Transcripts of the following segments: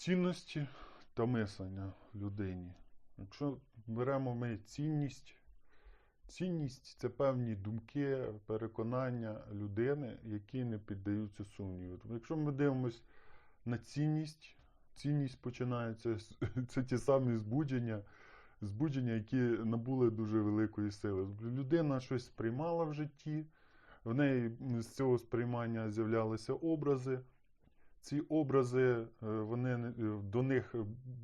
Цінності та мислення людині. Якщо беремо ми цінність, цінність це певні думки, переконання людини, які не піддаються сумніву. Тобто, Якщо ми дивимося на цінність, цінність починається це ті самі збудження, збудження, які набули дуже великої сили. Тобто Людина щось сприймала в житті, в неї з цього сприймання з'являлися образи. Ці образи, е, вони, е, до них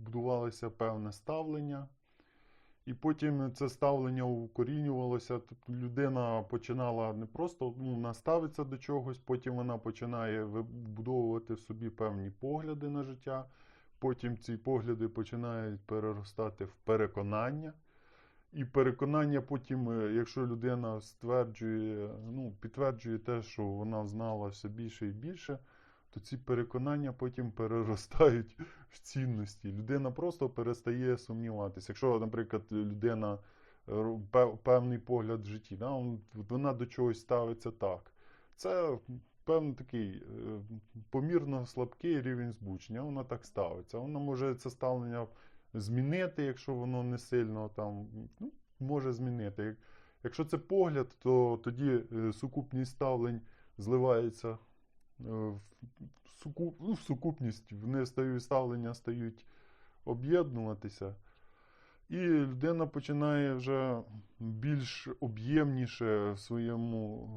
будувалося певне ставлення, і потім це ставлення укорінювалося. Тобто людина починала не просто ну, ставиться до чогось, потім вона починає вибудовувати в собі певні погляди на життя. Потім ці погляди починають переростати в переконання. І переконання потім, е, якщо людина стверджує, ну, підтверджує те, що вона знала все більше і більше, то ці переконання потім переростають в цінності. Людина просто перестає сумніватися. Якщо, наприклад, людина е, певний погляд в житті, да, вона до чогось ставиться так. Це певний такий е, помірно слабкий рівень збучення, вона так ставиться. Вона може це ставлення змінити, якщо воно не сильно там, ну, може змінити. Якщо це погляд, то тоді е, сукупність ставлень зливається в суку- ну, в сукупність, вони стають ставлення стають об'єднуватися. І людина починає вже більш об'ємніше в своєму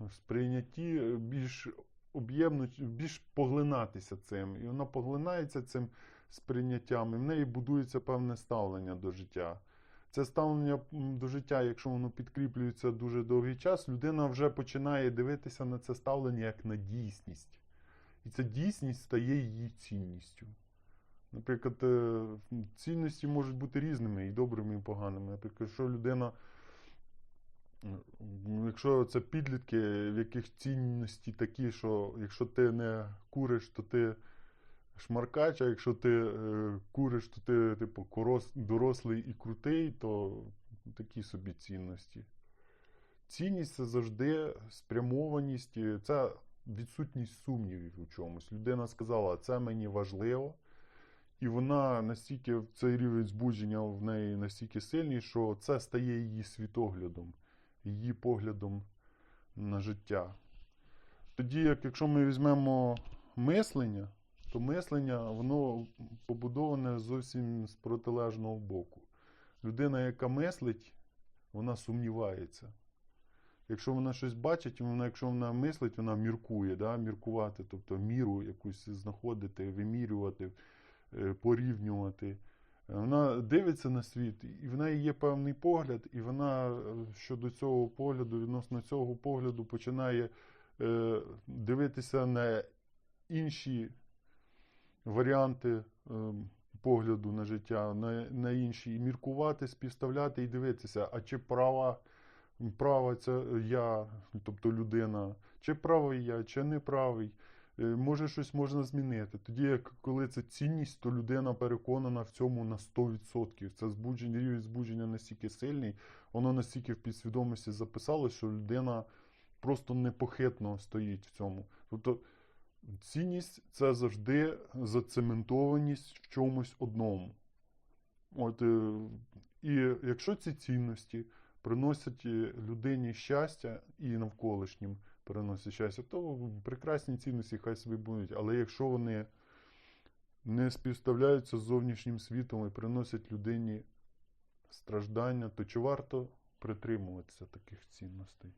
е, сприйнятті, е, більш об'ємно, більш поглинатися цим. І вона поглинається цим сприйняттям, і в неї будується певне ставлення до життя. Це ставлення до життя, якщо воно підкріплюється дуже довгий час, людина вже починає дивитися на це ставлення як на дійсність. І ця дійсність стає її цінністю. Наприклад, е, цінності можуть бути різними і добрими, і поганими. Наприклад, якщо людина, е, якщо це підлітки, в яких цінності такі, що якщо ти не куриш, то ти шмаркач, а якщо ти е, куриш, то ти типу корос, дорослий і крутий, то такі собі цінності. Цінність це завжди спрямованість, це відсутність сумнівів у чомусь. Людина сказала, це мені важливо. І вона настільки цей рівень збудження в неї настільки сильний, що це стає її світоглядом, її поглядом на життя. Тоді, як якщо ми візьмемо мислення, то мислення воно побудоване зовсім з протилежного боку. Людина, яка мислить, вона сумнівається. Якщо вона щось бачить, вона, якщо вона мислить, вона міркує, да? міркувати, тобто міру якусь знаходити, вимірювати, е, порівнювати. Вона дивиться на світ, і в неї є певний погляд, і вона е, щодо цього погляду, відносно цього погляду, починає е, дивитися на інші варіанти е, погляду на життя, на, на інші, і міркувати, співставляти і дивитися, а чи права, права це я, тобто людина, чи правий я, чи не правий. Е, Може, щось можна змінити. Тоді, як коли це цінність, то людина переконана в цьому на 100%. Це збудження, рівень збудження настільки сильний, воно настільки в підсвідомості записало, що людина просто непохитно стоїть в цьому. Тобто цінність це завжди зацементованість в чомусь одному. От, е, і якщо ці цінності приносять е, людині щастя і навколишнім приносять щастя, то прекрасні цінності хай собі будуть. Але якщо вони не співставляються з зовнішнім світом і приносять людині страждання, то чи варто притримуватися таких цінностей?